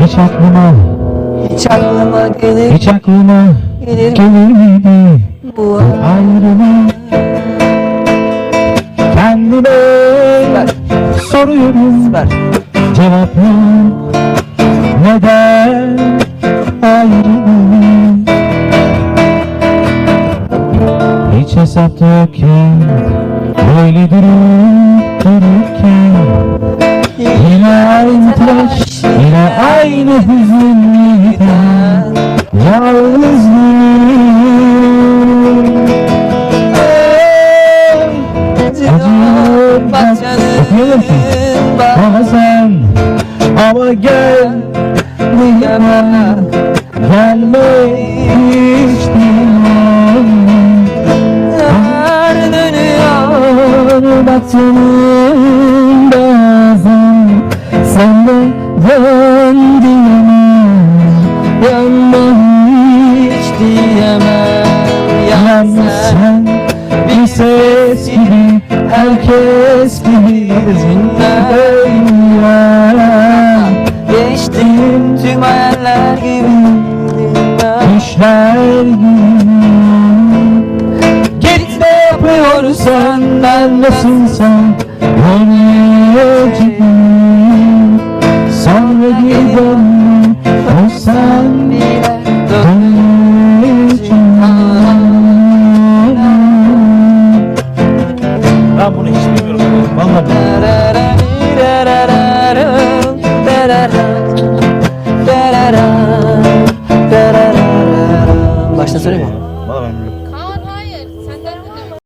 Hiç aklıma, Hiç aklıma gelir hiç aklıma Gelir. gelir miydi bu ayrılık Kendime soruyorum Ver. Cevap yok Neden ayrılık Hiç hesapta yokken Böyle aynı hüzün yeniden Yalnızlık Acıyor bak Bazen Ama gel Gelme dön diyemem Yanma hiç diyemem. Yalnız sen bir ses gibi Herkes gibi Zincirleyim Geçtim tüm hayaller gibi Düşler gibi. Git ne yapıyorsan ben nasılsam Görmeyeceğim ben bunu hiç bilmiyorum. Vallahi bilmiyorum. Baştan söyleyeyim mi?